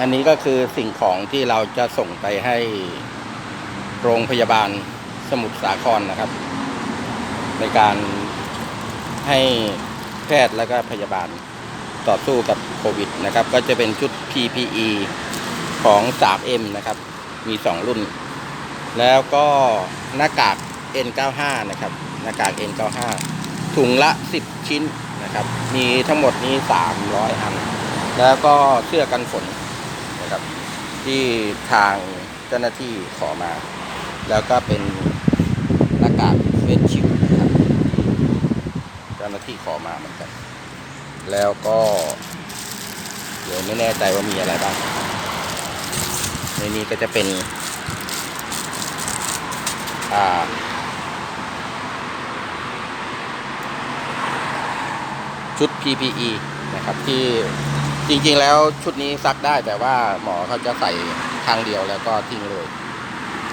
อันนี้ก็คือสิ่งของที่เราจะส่งไปให้โรงพยาบาลสมุทรสาครนะครับ ในการให้แพทย์และก็พยาบาลต่อสู้กับโควิดนะครับ ก็จะเป็นชุด PPE ของ 3M นะครับ มี 2 รุ่น แล้วก็หน้ากาก N95 นะครับ หน้ากาก N95 ถุงละ 10 ชิ้นนะครับ มีทั้งหมดนี้ 300 อัน แล้วก็เสื้อกันฝน นะครับ ที่ทางเจ้าหน้าที่ขอมา แล้วก็เป็นหน้ากากเฟสชิลนะครับเจ้าหน้าที่ขอมาเหมือนกัน แล้วก็เดี๋ยวไม่แน่ใจว่ามีอะไรบ้าง ในนี้ก็จะเป็น อ่าชุด PPE นะครับที่ จริงๆแล้วชุดนี้ซักได้แต่ว่าหมอเขาจะใส่ครั้งเดียวแล้วก็ทิ้งเลย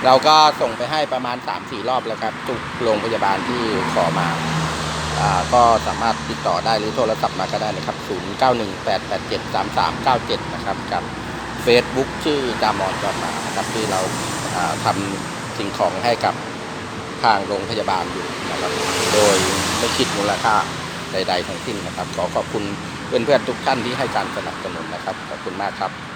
เราก็ส่งไปให้ประมาณ 3-4 รอบแล้วครับทุกโรงพยาบาลที่ขอมาอ่าก็สามารถติดต่อได้หรือโทรศัพท์มาก็ได้นะครับ 0918873397 นะครับกับ Facebook ชื่อจามอนจอดมาครับที่เราทำสิ่งของให้กับทางโรงพยาบาลอยู่นะครับโดยไม่คิดมูลค่า ใด ๆ ทั้งสิ้นนะครับ ขอขอบคุณเพื่อนๆทุกท่านที่ให้การสนับสนุนนะครับ ขอบคุณมากครับ